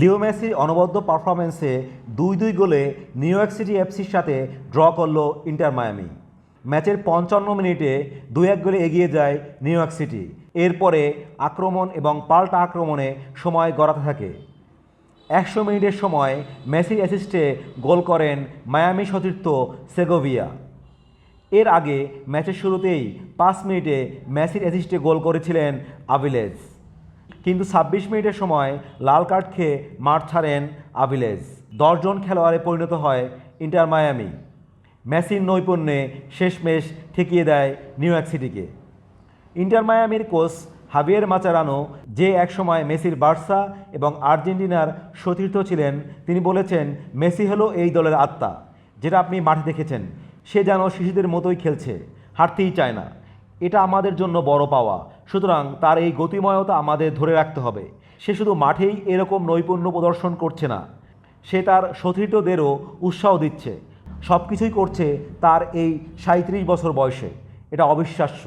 লিও মেসির অনবদ্য পারফরমেন্সে দুই দুই গোলে নিউ ইয়র্ক সিটি এফসির সাথে ড্র করল ইন্টার মায়ামি। ম্যাচের পঞ্চান্ন মিনিটে দুই এক গোলে এগিয়ে যায় নিউ ইয়র্ক সিটি। এরপরে আক্রমণ এবং পাল্টা আক্রমণে সময় গড়াতে থাকে। একশো মিনিটের সময় মেসির অ্যাসিস্টে গোল করেন মায়ামি সতীর্থ সেগোভিয়া। এর আগে ম্যাচের শুরুতেই পাঁচ মিনিটে মেসির অ্যাসিস্টে গোল করেছিলেন আভিলেজ। কিন্তু ছাব্বিশ মিনিটের সময় লাল কার্ড খেয়ে মাঠ ছাড়েন আভিলেজ। দশজন খেলোয়াড়ে পরিণত হয় ইন্টার মায়ামি। মেসির নৈপুণ্যে শেষমেশ ঠেকিয়ে দেয় নিউ ইয়র্ক সিটিকে। ইন্টার মায়ামির কোচ হাবিয়ের মাচারানো যে একসময় মেসির বার্সা এবং আর্জেন্টিনার সতীর্থ ছিলেন, তিনি বলেছেন, মেসি হলো এই দলের আত্মা, যেটা আপনি মাঠে দেখেছেন। সে যেন শিশুদের মতোই খেলছে, হারতেই চায় না। এটা আমাদের জন্য বড় পাওয়া। সুতরাং তার এই গতিময়তা আমাদের ধরে রাখতে হবে। সে শুধু মাঠেই এরকম নৈপুণ্য প্রদর্শন করছে না। সে তার সতীর্থদেরও উৎসাহ দিচ্ছে। সব কিছুই করছে তার এই সাঁত্রিশ বছর বয়সে। এটা অবিশ্বাস্য।